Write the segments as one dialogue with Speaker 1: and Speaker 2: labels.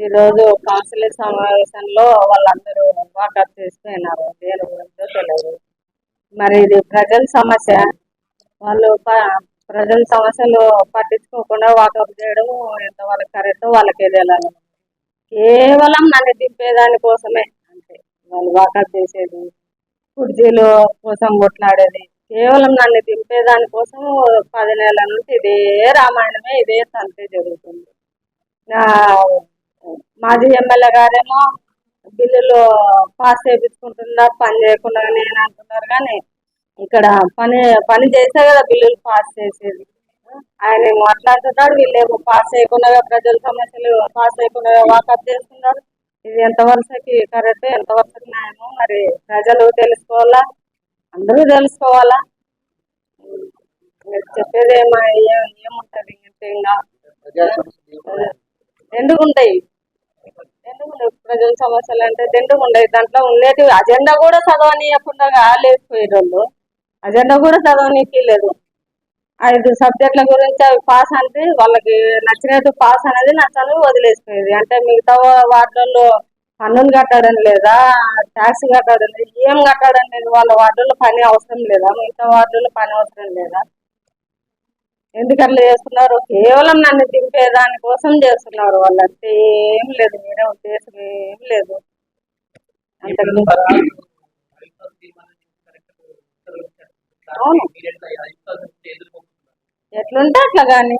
Speaker 1: ఈరోజు కౌన్సిల్ సమావేశంలో వాళ్ళందరూ వాకప్ చేసిపోయినారు దేని గురించో తెలియదు మరి ఇది ప్రజల సమస్య. వాళ్ళు ప్రజల సమస్యలు పట్టించుకోకుండా వాకప్ చేయడం ఎంతవరకు కరెక్ట్ వాళ్ళకే తెలియాలి కేవలం నన్ను దింపేదాని కోసమే. అంతే. వాళ్ళు వాకప్ చేసేది కుర్జీలు కోసం కొట్లాడేది. కేవలం నన్ను దింపేదాని కోసం పది నెలల నుంచి ఇదే రామాయణమే ఇదే తంతే జరుగుతుంది. నా మాజీ ఎమ్మెల్యే గారేమో బిల్లులు పాస్ చేయించుకుంటున్నారు పని చేయకుండా నేను అంటున్నారు కానీ ఇక్కడ పని పని చేస్తే కదా బిల్లులు పాస్ చేసేది. ఆయన మాట్లాడుతున్నాడు వీళ్ళేమో పాస్ చేయకుండా ప్రజల సమస్యలు పాస్ చేయకుండా వాకప్ చేస్తున్నారు ఇది ఎంత వరుసకి కరెక్ట్ ఎంత వరుసకి న్యాయమో మరి ప్రజలు తెలుసుకోవాలా? అందరూ తెలుసుకోవాలా? మీరు చెప్పేది ఏమో ఏముంటది? ఇంకా ఇంకా ప్రజల సమస్యలు అంటే రెండు ఉండవు. దాంట్లో ఉండేది అజెండా కూడా చదవనీయకుండా లేకపోయారు వాళ్ళు అజెండా కూడా చదవనీకి లేదు ఐదు సబ్జెక్టుల గురించి అవి పాస్ అంటే వాళ్ళకి నచ్చినట్టు పాస్ అనేది నచ్చని వదిలేసిపోయేది. అంటే మిగతా వార్డుల్లో పన్నులు కట్టడం లేదా ట్యాక్స్ కట్టడం లేదు ఏం కట్టడం లేదు. వాళ్ళ వార్డుల్లో పని అవసరం లేదా? మిగతా వార్డుల్లో పని అవసరం లేదా? ఎందుకు అట్లా చేస్తున్నారు? కేవలం నన్ను దింపేదాని కోసం చేస్తున్నారు. వాళ్ళు అంటే ఏం లేదు. వేరే ఉద్దేశం ఏం లేదు. అవును. ఎట్లుంటే అట్లా కానీ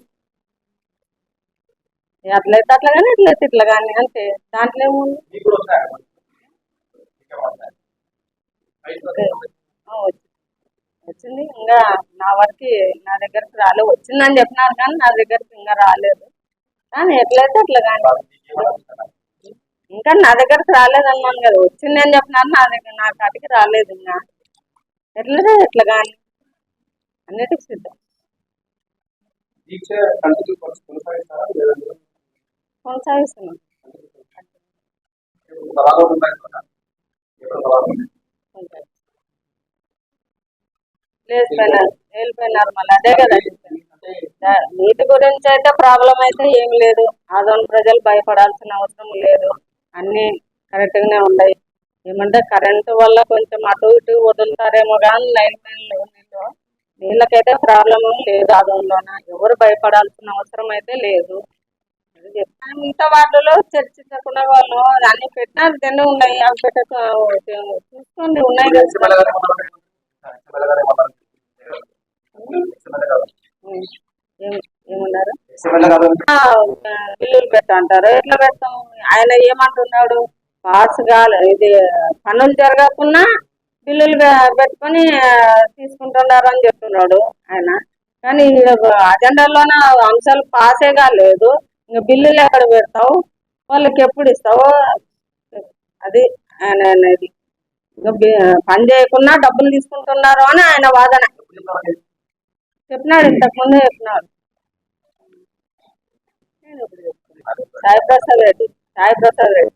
Speaker 1: ఎట్లయితే అట్లా కానీ ఎట్లయితే ఇట్లా కానీ అంతే. దాంట్లో ఏముంది? వచ్చింది. ఇంకా నా వరకు నా దగ్గరకు రాలేదు. వచ్చిందని చెప్పినారు కానీ నా దగ్గరకు ఇంకా రాలేదు. కానీ ఎట్లయితే అట్లా కానీ ఇంకా నా దగ్గరకు రాలేదన్నాను కదా. వచ్చింది అని చెప్పినారు నా దగ్గర నా కాటికి రాలేదు ఇంకా. ఎట్లయితే ఎట్లా కానీ అన్నిటికి సిద్ధం. కొనసాగిస్తున్నాం
Speaker 2: సభలో ఉన్నాయి కదా? ఎప్పుడు సభలో ఉన్నాయి?
Speaker 1: కొనసాగిస్తున్నాం. లేచిపోయినారు వెళ్ళిపోయినారు మళ్ళీ అదే కదా నీటి గురించి అయితే ప్రాబ్లం అయితే ఏం లేదు. ఆదోని ప్రజలు భయపడాల్సిన అవసరం లేదు. అన్నీ కరెక్ట్గానే ఉన్నాయి. ఏమంటే కరెంటు వల్ల కొంచెం అటు ఇటు వదులుతారేమో కానీ లైన్ నీళ్ళు నీళ్ళకైతే ప్రాబ్లం లేదు ఆదోన్లోన ఎవరు భయపడాల్సిన అవసరం అయితే లేదు. అది వాళ్ళలో మిగతా వాటిలో చర్చించకుండా వాళ్ళు అన్ని పెట్టినా అన్నీ ఉన్నాయి. అవి పెట్టక చూసుకోండి ఉన్నాయి ఆ, బిల్లులు పెట్ట అంటారు. ఎట్లా పెడతాం? ఆయన ఏమంటున్నాడు? పాస్ కాలే ఇది పనులు జరగకుండా బిల్లులు పెట్టుకొని తీసుకుంటున్నారు అని చెప్తున్నాడు ఆయన. కానీ అజెండాలోన అంశాలు పాసే కాలేదు. ఇంకా బిల్లులు ఎక్కడ పెడతావు? వాళ్ళకి ఎప్పుడు ఇస్తావు? అది ఆయన అనేది. పని చేయకుండా డబ్బులు తీసుకుంటున్నారు అని ఆయన వాదన. చెప్పినాడు ఇంతకుముందే చెప్పినాడు. సాయి ప్రసాద్ రెడ్డి సాయి ప్రసాద్ రెడ్డి.